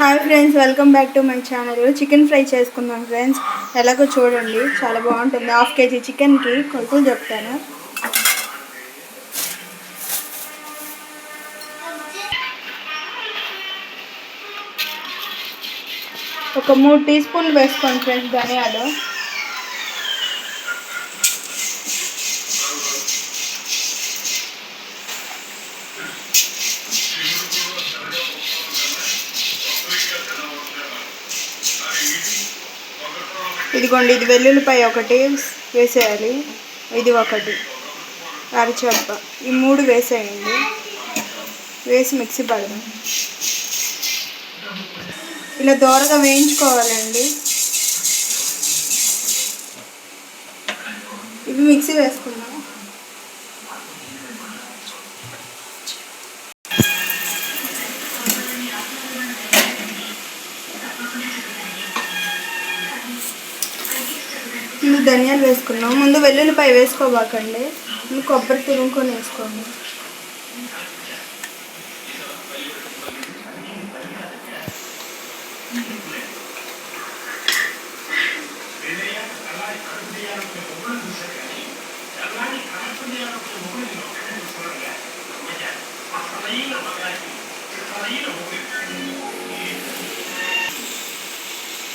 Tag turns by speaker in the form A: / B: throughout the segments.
A: Hi friends welcome back to my channel chicken fry చేసుకుందాం friends ఎలాగో చూడండి చాలా బాగుంటుంది. హాఫ్ కేజీ చికెన్కి కొలతలు చెప్తాను. ఒక మూడు టీ స్పూన్లు వేసుకోండి ఫ్రెండ్స్ ధనియాలు. ఇదిగోండి ఇది వెల్లుల్లిపాయ ఒకటి వేసేయాలి. ఇది ఒకటి. అరచేప. ఈ మూడు వేసేయండి. వేసి మిక్సీ పడదాం. ఇలా దోరగా వేయించుకోవాలండి. ఇవి మిక్సీ వేసుకుందాం. ముందు ధనియాలు వేసుకున్నాం. ముందు వెల్లుల్లిపాయ వేసుకోబాకండి. కొబ్బరి తురుముకొని వేసుకోండి.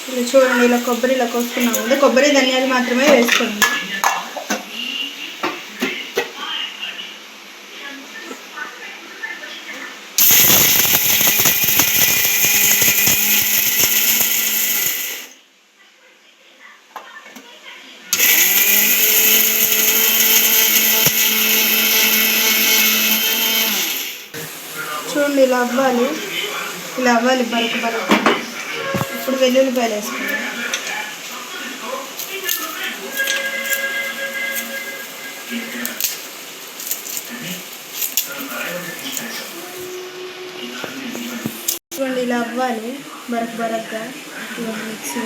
A: ఇలా చూడండి ఇలా కొబ్బరి ఇలా కోసుకున్నాం ముందు కొబ్బరి ధనియాలు మాత్రమే వేసుకోండి. చూడండి ఇలా అవ్వాలి. ఇలా అవ్వాలి బరకు బరకు ఇప్పుడు వెల్లుల్లిపాయలు వేసుకున్నాం చూడండి ఇలా అవ్వాలి. బరక్ బరక్గా. మిక్సీ.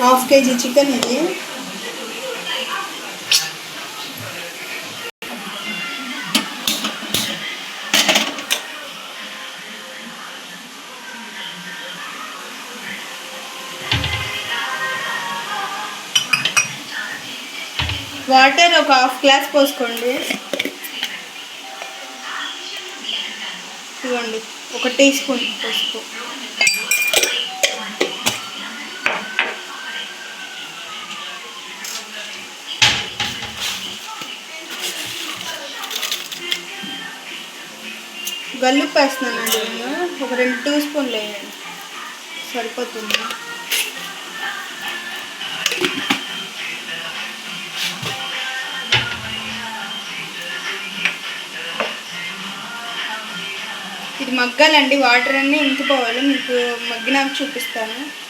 A: హాఫ్ కేజీ చికెన్ ఇది. వాటర్ ఒక హాఫ్ గ్లాస్ పోసుకోండి. ఇవ్వండి. ఒక టీ స్పూన్ పసుపు గల్లుప్పు వేస్తున్నానండి నేను. ఒక రెండు టీ స్పూన్లు వేయండి. సరిపోతుంది. ఇది మగ్గాలండి. వాటర్ అన్నీ ఇంకిపోవాలి. మీకు మగ్గినాక చూపిస్తాను.